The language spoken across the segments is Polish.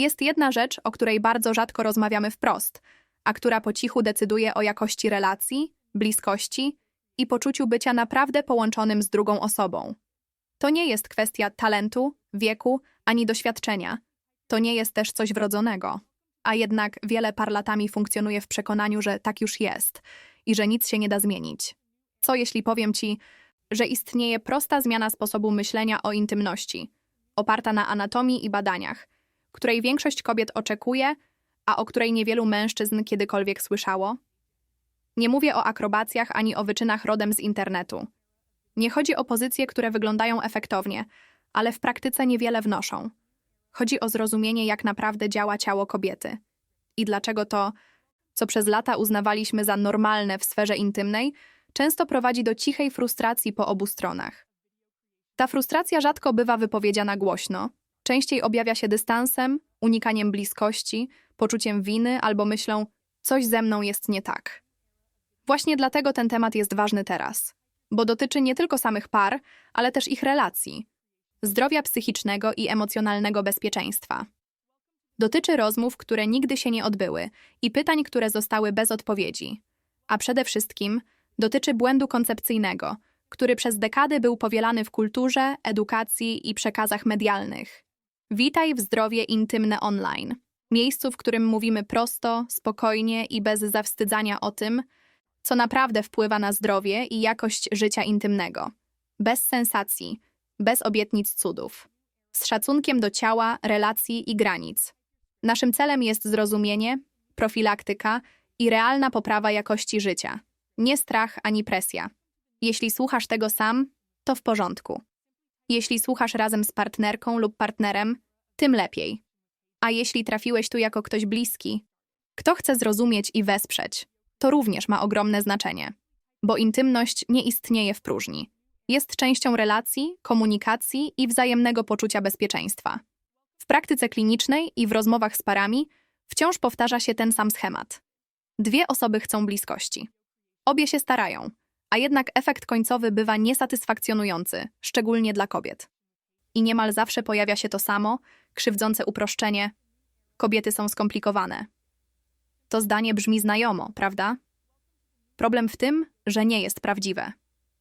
Jest jedna rzecz, o której bardzo rzadko rozmawiamy wprost, a która po cichu decyduje o jakości relacji, bliskości i poczuciu bycia naprawdę połączonym z drugą osobą. To nie jest kwestia talentu, wieku ani doświadczenia. To nie jest też coś wrodzonego. A jednak wiele par latami funkcjonuje w przekonaniu, że tak już jest i że nic się nie da zmienić. Co jeśli powiem ci, że istnieje prosta zmiana sposobu myślenia o intymności, oparta na anatomii i badaniach, której większość kobiet oczekuje, a o której niewielu mężczyzn kiedykolwiek słyszało? Nie mówię o akrobacjach ani o wyczynach rodem z internetu. Nie chodzi o pozycje, które wyglądają efektownie, ale w praktyce niewiele wnoszą. Chodzi o zrozumienie, jak naprawdę działa ciało kobiety i dlaczego to, co przez lata uznawaliśmy za normalne w sferze intymnej, często prowadzi do cichej frustracji po obu stronach. Ta frustracja rzadko bywa wypowiedziana głośno, częściej objawia się dystansem, unikaniem bliskości, poczuciem winy albo myślą, coś ze mną jest nie tak. Właśnie dlatego ten temat jest ważny teraz, bo dotyczy nie tylko samych par, ale też ich relacji, zdrowia psychicznego i emocjonalnego bezpieczeństwa. Dotyczy rozmów, które nigdy się nie odbyły i pytań, które zostały bez odpowiedzi. A przede wszystkim dotyczy błędu koncepcyjnego, który przez dekady był powielany w kulturze, edukacji i przekazach medialnych. Witaj w zdrowie intymne online, miejscu, w którym mówimy prosto, spokojnie i bez zawstydzania o tym, co naprawdę wpływa na zdrowie i jakość życia intymnego. Bez sensacji, bez obietnic cudów. Z szacunkiem do ciała, relacji i granic. Naszym celem jest zrozumienie, profilaktyka i realna poprawa jakości życia. Nie strach ani presja. Jeśli słuchasz tego sam, to w porządku. Jeśli słuchasz razem z partnerką lub partnerem, tym lepiej. A jeśli trafiłeś tu jako ktoś bliski, kto chce zrozumieć i wesprzeć, to również ma ogromne znaczenie. Bo intymność nie istnieje w próżni. Jest częścią relacji, komunikacji i wzajemnego poczucia bezpieczeństwa. W praktyce klinicznej i w rozmowach z parami wciąż powtarza się ten sam schemat. Dwie osoby chcą bliskości. Obie się starają, a jednak efekt końcowy bywa niesatysfakcjonujący, szczególnie dla kobiet. I niemal zawsze pojawia się to samo, krzywdzące uproszczenie: kobiety są skomplikowane. To zdanie brzmi znajomo, prawda? Problem w tym, że nie jest prawdziwe.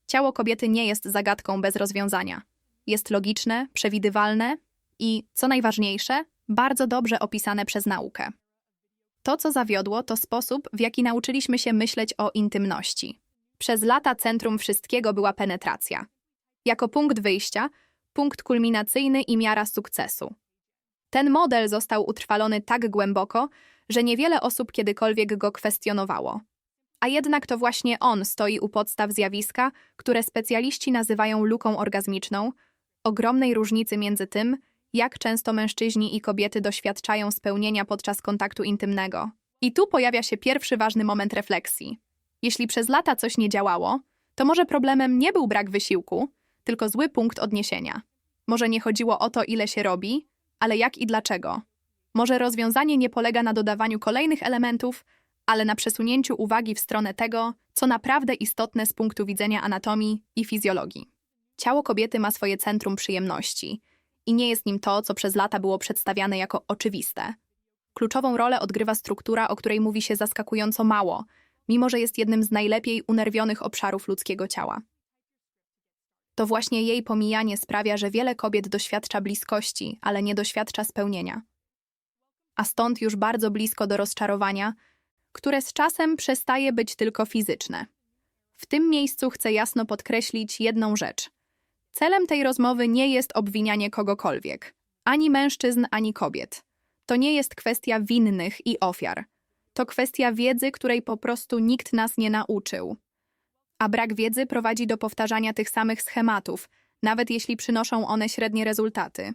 Ciało kobiety nie jest zagadką bez rozwiązania. Jest logiczne, przewidywalne i, co najważniejsze, bardzo dobrze opisane przez naukę. To, co zawiodło, to sposób, w jaki nauczyliśmy się myśleć o intymności. Przez lata centrum wszystkiego była penetracja. Jako punkt wyjścia, punkt kulminacyjny i miara sukcesu. Ten model został utrwalony tak głęboko, że niewiele osób kiedykolwiek go kwestionowało. A jednak to właśnie on stoi u podstaw zjawiska, które specjaliści nazywają luką orgazmiczną, ogromnej różnicy między tym, jak często mężczyźni i kobiety doświadczają spełnienia podczas kontaktu intymnego. I tu pojawia się pierwszy ważny moment refleksji. Jeśli przez lata coś nie działało, to może problemem nie był brak wysiłku, tylko zły punkt odniesienia. Może nie chodziło o to, ile się robi, ale jak i dlaczego. Może rozwiązanie nie polega na dodawaniu kolejnych elementów, ale na przesunięciu uwagi w stronę tego, co naprawdę istotne z punktu widzenia anatomii i fizjologii. Ciało kobiety ma swoje centrum przyjemności i nie jest nim to, co przez lata było przedstawiane jako oczywiste. Kluczową rolę odgrywa struktura, o której mówi się zaskakująco mało, mimo że jest jednym z najlepiej unerwionych obszarów ludzkiego ciała. To właśnie jej pomijanie sprawia, że wiele kobiet doświadcza bliskości, ale nie doświadcza spełnienia. A stąd już bardzo blisko do rozczarowania, które z czasem przestaje być tylko fizyczne. W tym miejscu chcę jasno podkreślić jedną rzecz. Celem tej rozmowy nie jest obwinianie kogokolwiek, ani mężczyzn, ani kobiet. To nie jest kwestia winnych i ofiar. To kwestia wiedzy, której po prostu nikt nas nie nauczył. A brak wiedzy prowadzi do powtarzania tych samych schematów, nawet jeśli przynoszą one średnie rezultaty.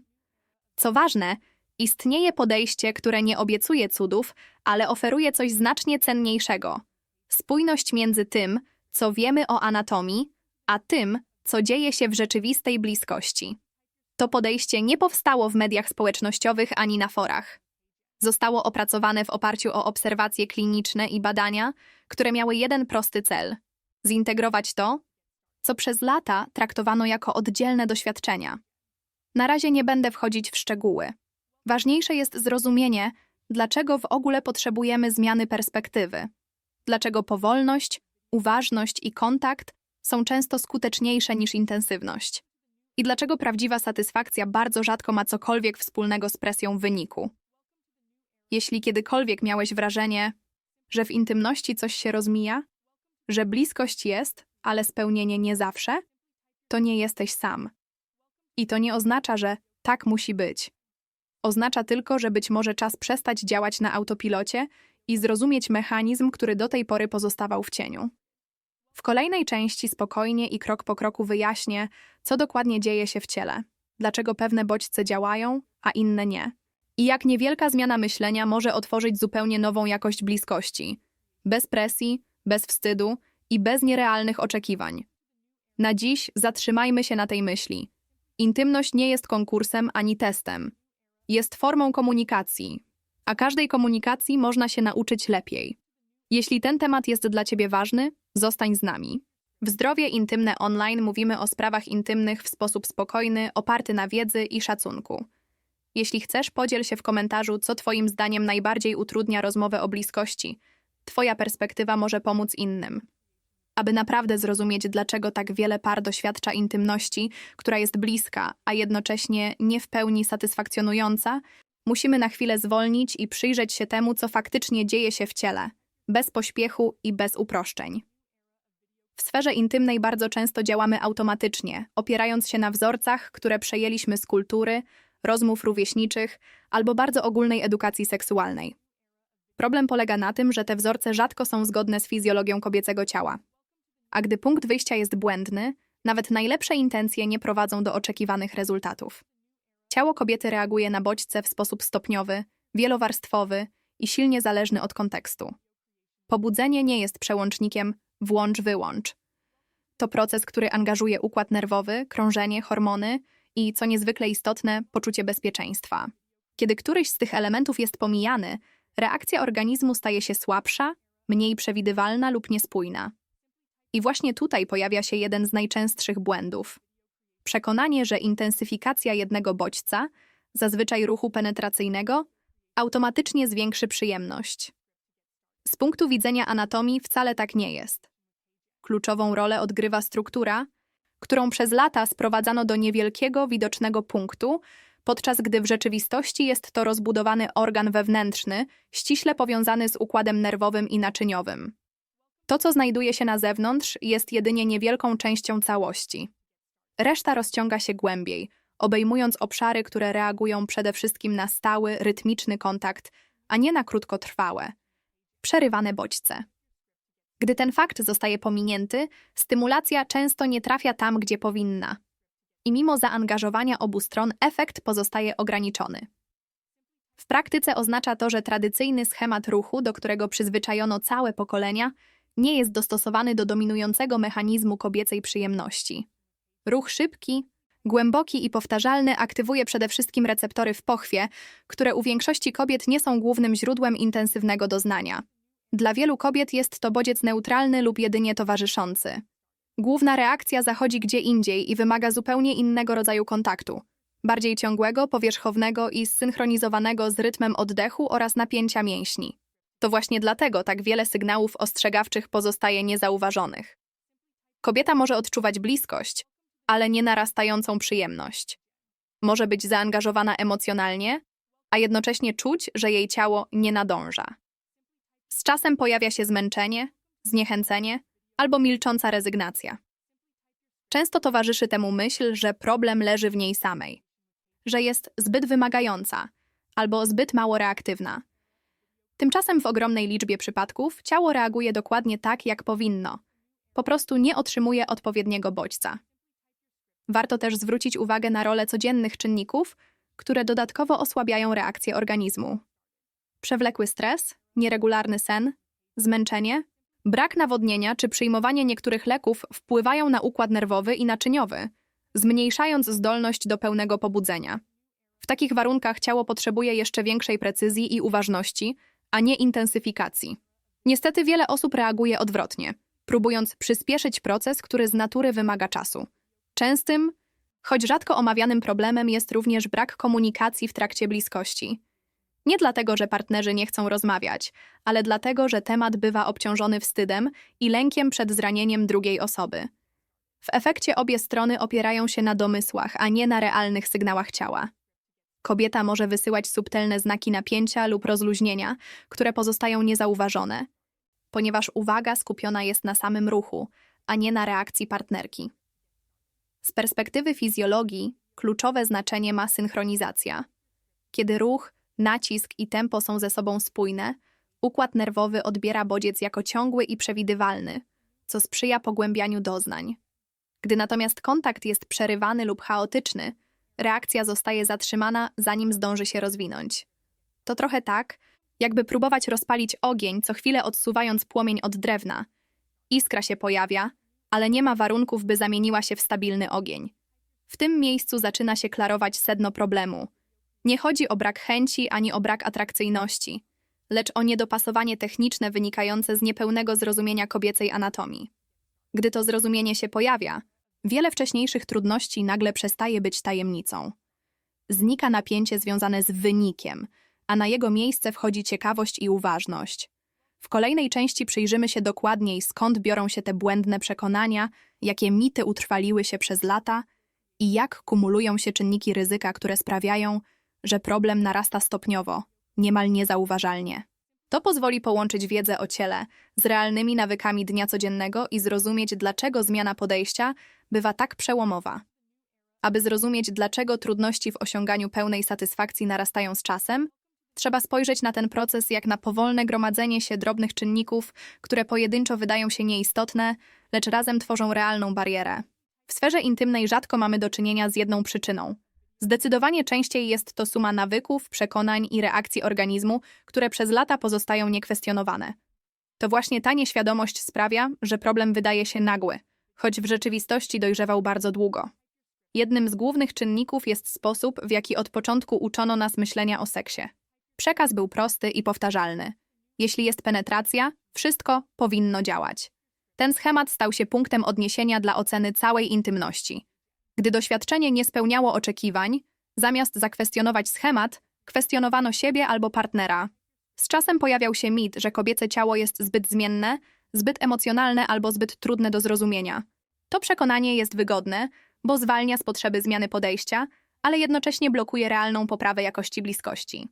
Co ważne, istnieje podejście, które nie obiecuje cudów, ale oferuje coś znacznie cenniejszego. Spójność między tym, co wiemy o anatomii, a tym, co dzieje się w rzeczywistej bliskości. To podejście nie powstało w mediach społecznościowych ani na forach. Zostało opracowane w oparciu o obserwacje kliniczne i badania, które miały jeden prosty cel zintegrować to, co przez lata traktowano jako oddzielne doświadczenia. Na razie nie będę wchodzić w szczegóły. Ważniejsze jest zrozumienie, dlaczego w ogóle potrzebujemy zmiany perspektywy. Dlaczego powolność, uważność i kontakt są często skuteczniejsze niż intensywność. I dlaczego prawdziwa satysfakcja bardzo rzadko ma cokolwiek wspólnego z presją wyniku. Jeśli kiedykolwiek miałeś wrażenie, że w intymności coś się rozmija, że bliskość jest, ale spełnienie nie zawsze, to nie jesteś sam. I to nie oznacza, że tak musi być. Oznacza tylko, że być może czas przestać działać na autopilocie i zrozumieć mechanizm, który do tej pory pozostawał w cieniu. W kolejnej części spokojnie i krok po kroku wyjaśnię, co dokładnie dzieje się w ciele, dlaczego pewne bodźce działają, a inne nie. I jak niewielka zmiana myślenia może otworzyć zupełnie nową jakość bliskości. Bez presji, bez wstydu i bez nierealnych oczekiwań. Na dziś zatrzymajmy się na tej myśli. Intymność nie jest konkursem ani testem. Jest formą komunikacji, a każdej komunikacji można się nauczyć lepiej. Jeśli ten temat jest dla Ciebie ważny, zostań z nami. W Zdrowie Intymne Online mówimy o sprawach intymnych w sposób spokojny, oparty na wiedzy i szacunku. Jeśli chcesz, podziel się w komentarzu, co Twoim zdaniem najbardziej utrudnia rozmowę o bliskości. Twoja perspektywa może pomóc innym. Aby naprawdę zrozumieć, dlaczego tak wiele par doświadcza intymności, która jest bliska, a jednocześnie nie w pełni satysfakcjonująca, musimy na chwilę zwolnić i przyjrzeć się temu, co faktycznie dzieje się w ciele, bez pośpiechu i bez uproszczeń. W sferze intymnej bardzo często działamy automatycznie, opierając się na wzorcach, które przejęliśmy z kultury, rozmów rówieśniczych albo bardzo ogólnej edukacji seksualnej. Problem polega na tym, że te wzorce rzadko są zgodne z fizjologią kobiecego ciała. A gdy punkt wyjścia jest błędny, nawet najlepsze intencje nie prowadzą do oczekiwanych rezultatów. Ciało kobiety reaguje na bodźce w sposób stopniowy, wielowarstwowy i silnie zależny od kontekstu. Pobudzenie nie jest przełącznikiem włącz-wyłącz. To proces, który angażuje układ nerwowy, krążenie, hormony i, co niezwykle istotne, poczucie bezpieczeństwa. Kiedy któryś z tych elementów jest pomijany, reakcja organizmu staje się słabsza, mniej przewidywalna lub niespójna. I właśnie tutaj pojawia się jeden z najczęstszych błędów. Przekonanie, że intensyfikacja jednego bodźca, zazwyczaj ruchu penetracyjnego, automatycznie zwiększy przyjemność. Z punktu widzenia anatomii wcale tak nie jest. Kluczową rolę odgrywa struktura, którą przez lata sprowadzano do niewielkiego, widocznego punktu, podczas gdy w rzeczywistości jest to rozbudowany organ wewnętrzny, ściśle powiązany z układem nerwowym i naczyniowym. To, co znajduje się na zewnątrz, jest jedynie niewielką częścią całości. Reszta rozciąga się głębiej, obejmując obszary, które reagują przede wszystkim na stały, rytmiczny kontakt, a nie na krótkotrwałe, przerywane bodźce. Gdy ten fakt zostaje pominięty, stymulacja często nie trafia tam, gdzie powinna. I mimo zaangażowania obu stron, efekt pozostaje ograniczony. W praktyce oznacza to, że tradycyjny schemat ruchu, do którego przyzwyczajono całe pokolenia, nie jest dostosowany do dominującego mechanizmu kobiecej przyjemności. Ruch szybki, głęboki i powtarzalny aktywuje przede wszystkim receptory w pochwie, które u większości kobiet nie są głównym źródłem intensywnego doznania. Dla wielu kobiet jest to bodziec neutralny lub jedynie towarzyszący. Główna reakcja zachodzi gdzie indziej i wymaga zupełnie innego rodzaju kontaktu. Bardziej ciągłego, powierzchownego i zsynchronizowanego z rytmem oddechu oraz napięcia mięśni. To właśnie dlatego tak wiele sygnałów ostrzegawczych pozostaje niezauważonych. Kobieta może odczuwać bliskość, ale nie narastającą przyjemność. Może być zaangażowana emocjonalnie, a jednocześnie czuć, że jej ciało nie nadąża. Z czasem pojawia się zmęczenie, zniechęcenie albo milcząca rezygnacja. Często towarzyszy temu myśl, że problem leży w niej samej, że jest zbyt wymagająca albo zbyt mało reaktywna. Tymczasem w ogromnej liczbie przypadków ciało reaguje dokładnie tak, jak powinno. Po prostu nie otrzymuje odpowiedniego bodźca. Warto też zwrócić uwagę na rolę codziennych czynników, które dodatkowo osłabiają reakcję organizmu. Przewlekły stres, nieregularny sen, zmęczenie, brak nawodnienia czy przyjmowanie niektórych leków wpływają na układ nerwowy i naczyniowy, zmniejszając zdolność do pełnego pobudzenia. W takich warunkach ciało potrzebuje jeszcze większej precyzji i uważności, a nie intensyfikacji. Niestety wiele osób reaguje odwrotnie, próbując przyspieszyć proces, który z natury wymaga czasu. Częstym, Choć rzadko omawianym problemem jest również brak komunikacji w trakcie bliskości. Nie dlatego, że partnerzy nie chcą rozmawiać, ale dlatego, że temat bywa obciążony wstydem i lękiem przed zranieniem drugiej osoby. W efekcie obie strony opierają się na domysłach, a nie na realnych sygnałach ciała. Kobieta może wysyłać subtelne znaki napięcia lub rozluźnienia, które pozostają niezauważone, ponieważ uwaga skupiona jest na samym ruchu, a nie na reakcji partnerki. Z perspektywy fizjologii kluczowe znaczenie ma synchronizacja. Kiedy ruch, nacisk i tempo są ze sobą spójne, układ nerwowy odbiera bodziec jako ciągły i przewidywalny, co sprzyja pogłębianiu doznań. Gdy natomiast kontakt jest przerywany lub chaotyczny, reakcja zostaje zatrzymana, zanim zdąży się rozwinąć. To trochę tak, jakby próbować rozpalić ogień, co chwilę odsuwając płomień od drewna. Iskra się pojawia, ale nie ma warunków, by zamieniła się w stabilny ogień. W tym miejscu zaczyna się klarować sedno problemu. Nie chodzi o brak chęci ani o brak atrakcyjności, lecz o niedopasowanie techniczne wynikające z niepełnego zrozumienia kobiecej anatomii. Gdy to zrozumienie się pojawia, wiele wcześniejszych trudności nagle przestaje być tajemnicą. Znika napięcie związane z wynikiem, a na jego miejsce wchodzi ciekawość i uważność. W kolejnej części przyjrzymy się dokładniej, skąd biorą się te błędne przekonania, jakie mity utrwaliły się przez lata i jak kumulują się czynniki ryzyka, które sprawiają, że problem narasta stopniowo, niemal niezauważalnie. To pozwoli połączyć wiedzę o ciele z realnymi nawykami dnia codziennego i zrozumieć, dlaczego zmiana podejścia bywa tak przełomowa. Aby zrozumieć, dlaczego trudności w osiąganiu pełnej satysfakcji narastają z czasem, trzeba spojrzeć na ten proces jak na powolne gromadzenie się drobnych czynników, które pojedynczo wydają się nieistotne, lecz razem tworzą realną barierę. W sferze intymnej rzadko mamy do czynienia z jedną przyczyną. Zdecydowanie częściej jest to suma nawyków, przekonań i reakcji organizmu, które przez lata pozostają niekwestionowane. To właśnie ta nieświadomość sprawia, że problem wydaje się nagły, choć w rzeczywistości dojrzewał bardzo długo. Jednym z głównych czynników jest sposób, w jaki od początku uczono nas myślenia o seksie. Przekaz był prosty i powtarzalny. Jeśli jest penetracja, wszystko powinno działać. Ten schemat stał się punktem odniesienia dla oceny całej intymności. Gdy doświadczenie nie spełniało oczekiwań, zamiast zakwestionować schemat, kwestionowano siebie albo partnera. Z czasem pojawiał się mit, że kobiece ciało jest zbyt zmienne, zbyt emocjonalne albo zbyt trudne do zrozumienia. To przekonanie jest wygodne, bo zwalnia z potrzeby zmiany podejścia, ale jednocześnie blokuje realną poprawę jakości bliskości.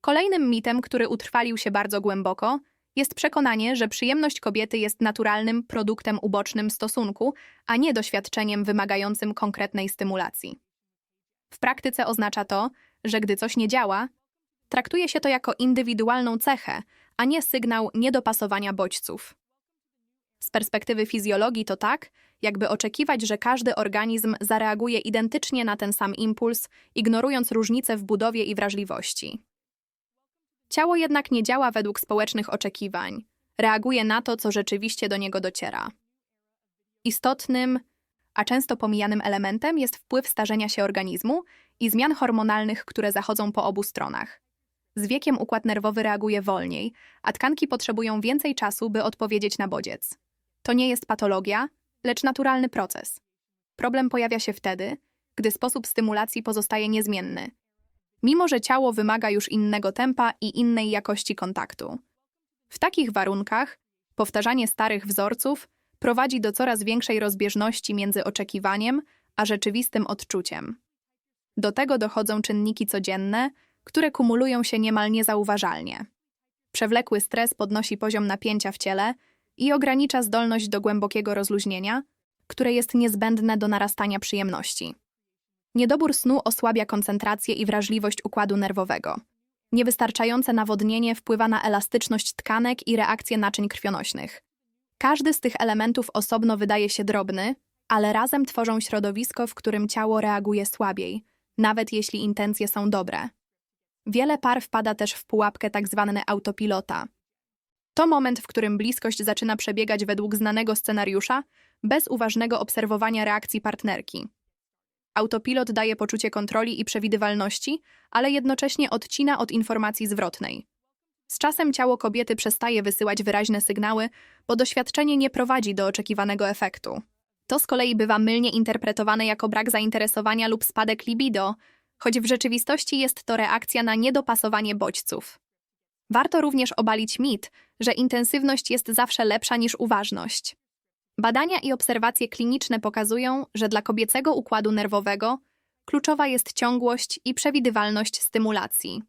Kolejnym mitem, który utrwalił się bardzo głęboko, jest przekonanie, że przyjemność kobiety jest naturalnym produktem ubocznym stosunku, a nie doświadczeniem wymagającym konkretnej stymulacji. W praktyce oznacza to, że gdy coś nie działa, traktuje się to jako indywidualną cechę, a nie sygnał niedopasowania bodźców. Z perspektywy fizjologii to tak, jakby oczekiwać, że każdy organizm zareaguje identycznie na ten sam impuls, ignorując różnice w budowie i wrażliwości. Ciało jednak nie działa według społecznych oczekiwań, reaguje na to, co rzeczywiście do niego dociera. Istotnym, a często pomijanym elementem jest wpływ starzenia się organizmu i zmian hormonalnych, które zachodzą po obu stronach. Z wiekiem układ nerwowy reaguje wolniej, a tkanki potrzebują więcej czasu, by odpowiedzieć na bodziec. To nie jest patologia, lecz naturalny proces. Problem pojawia się wtedy, gdy sposób stymulacji pozostaje niezmienny, mimo że ciało wymaga już innego tempa i innej jakości kontaktu. W takich warunkach powtarzanie starych wzorców prowadzi do coraz większej rozbieżności między oczekiwaniem a rzeczywistym odczuciem. Do tego dochodzą czynniki codzienne, które kumulują się niemal niezauważalnie. Przewlekły stres podnosi poziom napięcia w ciele i ogranicza zdolność do głębokiego rozluźnienia, które jest niezbędne do narastania przyjemności. Niedobór snu osłabia koncentrację i wrażliwość układu nerwowego. Niewystarczające nawodnienie wpływa na elastyczność tkanek i reakcje naczyń krwionośnych. Każdy z tych elementów osobno wydaje się drobny, ale razem tworzą środowisko, w którym ciało reaguje słabiej, nawet jeśli intencje są dobre. Wiele par wpada też w pułapkę tzw. Tak autopilota. To moment, w którym bliskość zaczyna przebiegać według znanego scenariusza, bez uważnego obserwowania reakcji partnerki. Autopilot daje poczucie kontroli i przewidywalności, ale jednocześnie odcina od informacji zwrotnej. Z czasem ciało kobiety przestaje wysyłać wyraźne sygnały, bo doświadczenie nie prowadzi do oczekiwanego efektu. To z kolei bywa mylnie interpretowane jako brak zainteresowania lub spadek libido, choć w rzeczywistości jest to reakcja na niedopasowanie bodźców. Warto również obalić mit, że intensywność jest zawsze lepsza niż uważność. Badania i obserwacje kliniczne pokazują, że dla kobiecego układu nerwowego kluczowa jest ciągłość i przewidywalność stymulacji.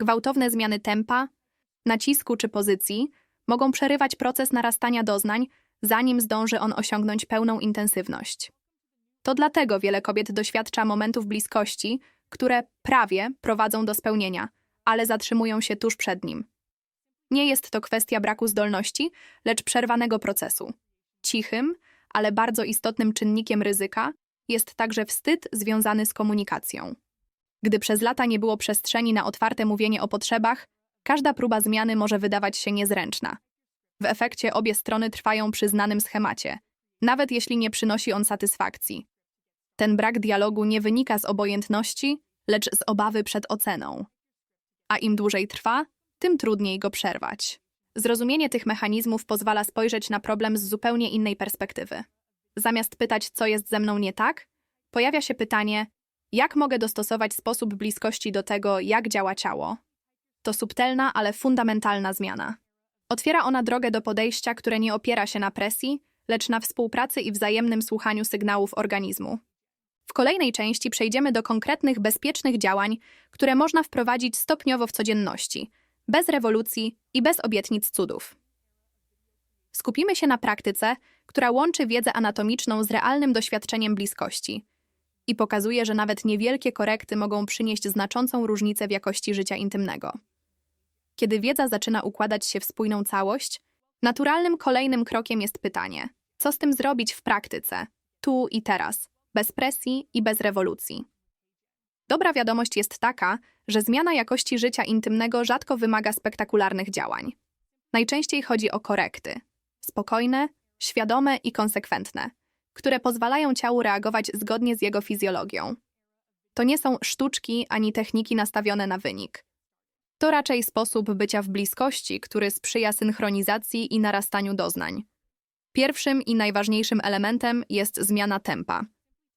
Gwałtowne zmiany tempa, nacisku czy pozycji mogą przerywać proces narastania doznań, zanim zdąży on osiągnąć pełną intensywność. To dlatego wiele kobiet doświadcza momentów bliskości, które prawie prowadzą do spełnienia, ale zatrzymują się tuż przed nim. Nie jest to kwestia braku zdolności, lecz przerwanego procesu. Cichym, ale bardzo istotnym czynnikiem ryzyka jest także wstyd związany z komunikacją. Gdy przez lata nie było przestrzeni na otwarte mówienie o potrzebach, każda próba zmiany może wydawać się niezręczna. W efekcie obie strony trwają przy znanym schemacie, nawet jeśli nie przynosi on satysfakcji. Ten brak dialogu nie wynika z obojętności, lecz z obawy przed oceną. A im dłużej trwa, tym trudniej go przerwać. Zrozumienie tych mechanizmów pozwala spojrzeć na problem z zupełnie innej perspektywy. Zamiast pytać, co jest ze mną nie tak, pojawia się pytanie, jak mogę dostosować sposób bliskości do tego, jak działa ciało. To subtelna, ale fundamentalna zmiana. Otwiera ona drogę do podejścia, które nie opiera się na presji, lecz na współpracy i wzajemnym słuchaniu sygnałów organizmu. W kolejnej części przejdziemy do konkretnych, bezpiecznych działań, które można wprowadzić stopniowo w codzienności, bez rewolucji i bez obietnic cudów. Skupimy się na praktyce, która łączy wiedzę anatomiczną z realnym doświadczeniem bliskości i pokazuje, że nawet niewielkie korekty mogą przynieść znaczącą różnicę w jakości życia intymnego. Kiedy wiedza zaczyna układać się w spójną całość, naturalnym kolejnym krokiem jest pytanie: co z tym zrobić w praktyce, tu i teraz, bez presji i bez rewolucji? Dobra wiadomość jest taka, że zmiana jakości życia intymnego rzadko wymaga spektakularnych działań. Najczęściej chodzi o korekty spokojne, świadome i konsekwentne, które pozwalają ciału reagować zgodnie z jego fizjologią. To nie są sztuczki ani techniki nastawione na wynik. To raczej sposób bycia w bliskości, który sprzyja synchronizacji i narastaniu doznań. Pierwszym i najważniejszym elementem jest zmiana tempa.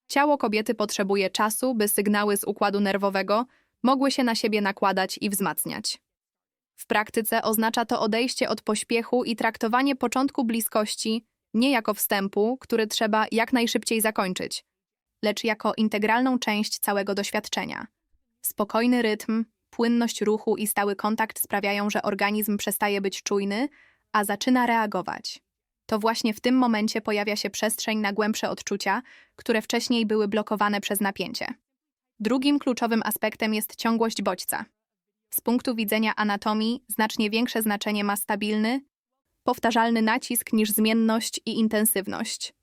Ciało kobiety potrzebuje czasu, by sygnały z układu nerwowego mogły się na siebie nakładać i wzmacniać. W praktyce oznacza to odejście od pośpiechu i traktowanie początku bliskości nie jako wstępu, który trzeba jak najszybciej zakończyć, lecz jako integralną część całego doświadczenia. Spokojny rytm, płynność ruchu i stały kontakt sprawiają, że organizm przestaje być czujny, a zaczyna reagować. To właśnie w tym momencie pojawia się przestrzeń na głębsze odczucia, które wcześniej były blokowane przez napięcie. Drugim kluczowym aspektem jest ciągłość bodźca. Z punktu widzenia anatomii znacznie większe znaczenie ma stabilny, powtarzalny nacisk niż zmienność i intensywność.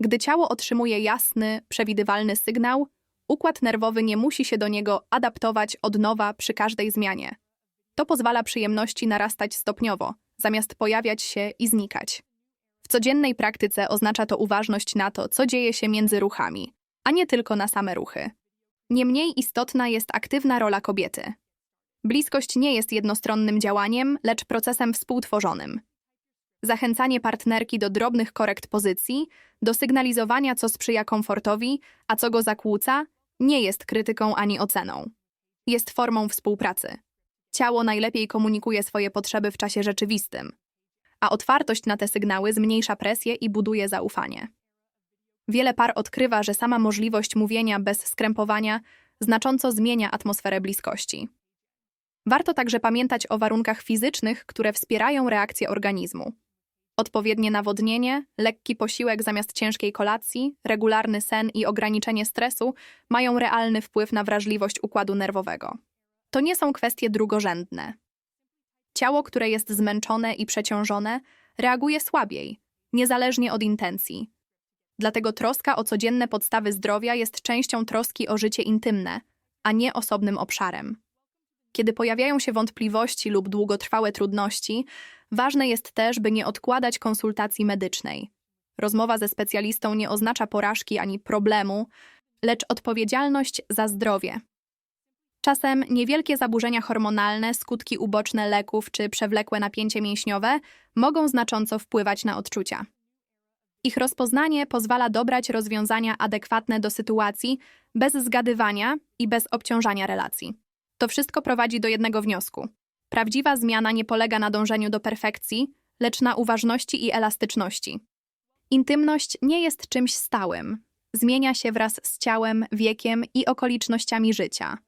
Gdy ciało otrzymuje jasny, przewidywalny sygnał, układ nerwowy nie musi się do niego adaptować od nowa przy każdej zmianie. To pozwala przyjemności narastać stopniowo, zamiast pojawiać się i znikać. W codziennej praktyce oznacza to uważność na to, co dzieje się między ruchami, a nie tylko na same ruchy. Niemniej istotna jest aktywna rola kobiety. Bliskość nie jest jednostronnym działaniem, lecz procesem współtworzonym. Zachęcanie partnerki do drobnych korekt pozycji, do sygnalizowania, co sprzyja komfortowi, a co go zakłóca, nie jest krytyką ani oceną. Jest formą współpracy. Ciało najlepiej komunikuje swoje potrzeby w czasie rzeczywistym, a otwartość na te sygnały zmniejsza presję i buduje zaufanie. Wiele par odkrywa, że sama możliwość mówienia bez skrępowania znacząco zmienia atmosferę bliskości. Warto także pamiętać o warunkach fizycznych, które wspierają reakcję organizmu. Odpowiednie nawodnienie, lekki posiłek zamiast ciężkiej kolacji, regularny sen i ograniczenie stresu mają realny wpływ na wrażliwość układu nerwowego. To nie są kwestie drugorzędne. Ciało, które jest zmęczone i przeciążone, reaguje słabiej, niezależnie od intencji. Dlatego troska o codzienne podstawy zdrowia jest częścią troski o życie intymne, a nie osobnym obszarem. Kiedy pojawiają się wątpliwości lub długotrwałe trudności, ważne jest też, by nie odkładać konsultacji medycznej. Rozmowa ze specjalistą nie oznacza porażki ani problemu, lecz odpowiedzialność za zdrowie. Czasem niewielkie zaburzenia hormonalne, skutki uboczne leków czy przewlekłe napięcie mięśniowe mogą znacząco wpływać na odczucia. Ich rozpoznanie pozwala dobrać rozwiązania adekwatne do sytuacji bez zgadywania i bez obciążania relacji. To wszystko prowadzi do jednego wniosku. Prawdziwa zmiana nie polega na dążeniu do perfekcji, lecz na uważności i elastyczności. Intymność nie jest czymś stałym. Zmienia się wraz z ciałem, wiekiem i okolicznościami życia.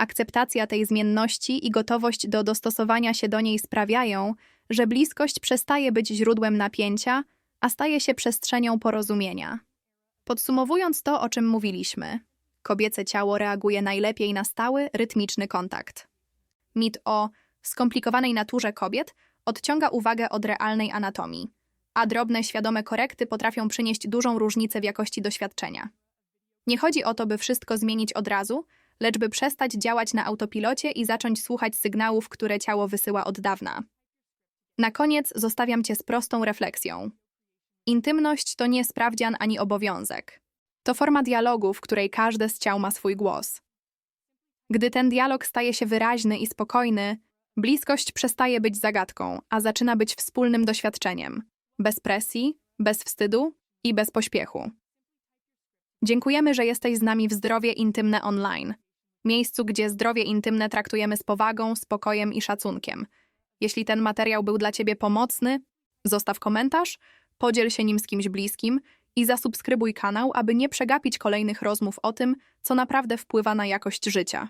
Akceptacja tej zmienności i gotowość do dostosowania się do niej sprawiają, że bliskość przestaje być źródłem napięcia, a staje się przestrzenią porozumienia. Podsumowując to, o czym mówiliśmy, kobiece ciało reaguje najlepiej na stały, rytmiczny kontakt. Mit o skomplikowanej naturze kobiet odciąga uwagę od realnej anatomii, a drobne, świadome korekty potrafią przynieść dużą różnicę w jakości doświadczenia. Nie chodzi o to, by wszystko zmienić od razu, lecz by przestać działać na autopilocie i zacząć słuchać sygnałów, które ciało wysyła od dawna. Na koniec zostawiam Cię z prostą refleksją. Intymność to nie sprawdzian ani obowiązek. To forma dialogu, w której każde z ciał ma swój głos. Gdy ten dialog staje się wyraźny i spokojny, bliskość przestaje być zagadką, a zaczyna być wspólnym doświadczeniem. Bez presji, bez wstydu i bez pośpiechu. Dziękujemy, że jesteś z nami w Zdrowie Intymne Online. Miejscu, gdzie zdrowie intymne traktujemy z powagą, spokojem i szacunkiem. Jeśli ten materiał był dla Ciebie pomocny, zostaw komentarz, podziel się nim z kimś bliskim i zasubskrybuj kanał, aby nie przegapić kolejnych rozmów o tym, co naprawdę wpływa na jakość życia.